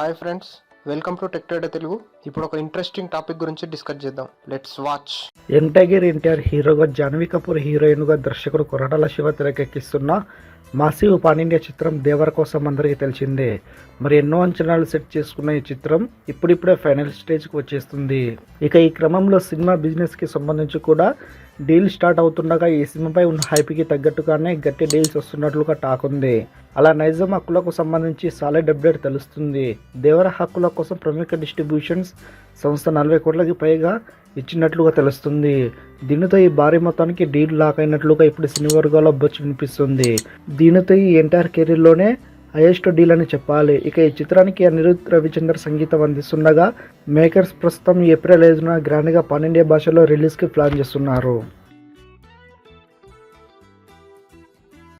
Hi friends welcome to tech trader Telugu ఇప్పుడు ఒక interesting topic గురించి డిస్కస్ చేద్దాం. లెట్స్ వాచ్ ఎంటగిర్ ఎన్టీఆర్ హీరోగా జాన్వీ కపూర్ హీరోయిన్గా దర్శకుడు కొరటాల శివ తెరకెక్కిస్తున్న మాసివ్ పానిండియా చిత్రం దేవర కోసం అందరికీ తెలిసిందే. మరి ఎన్నో అంచనాలు సెట్ చేసుకున్న ఈ చిత్రం ఇప్పుడిప్పుడే ఫైనల్ స్టేజ్కి వచ్చేస్తుంది. ఇక ఈ క్రమంలో సినిమా బిజినెస్కి సంబంధించి కూడా డీల్ స్టార్ట్ అవుతుండగా ఈ సినిమాపై ఉన్న హైప్కి తగ్గట్టుగానే గట్టి డీల్స్ వస్తున్నట్లుగా టాక్ ఉంది. అలా నైజాం హక్కులకు సంబంధించి సాలిడ్ అప్డేట్ తెలుస్తుంది. దేవర హక్కుల కోసం ప్రముఖ డిస్ట్రిబ్యూషన్స్ సంస్థ నలభై కోట్లకి పైగా ఇచ్చినట్లుగా తెలుస్తుంది. దీనితో ఈ భారీ మొత్తానికి డీల్ లాక్ అయినట్లుగా ఇప్పుడు సినీ వర్గాల్లో బొచ్చు వినిపిస్తుంది. దీనితో ఈ ఎంటైర్ కెరీర్లోనే హైయెస్ట్ డీల్ అని చెప్పాలి. ఇక ఈ చిత్రానికి అనిరుద్ రవిచందర్ సంగీతం అందిస్తుండగా మేకర్స్ ప్రస్తుతం ఏప్రిల్ ఐదున గ్రాండ్గా పన్నెండే భాషలో రిలీజ్కి ప్లాన్ చేస్తున్నారు.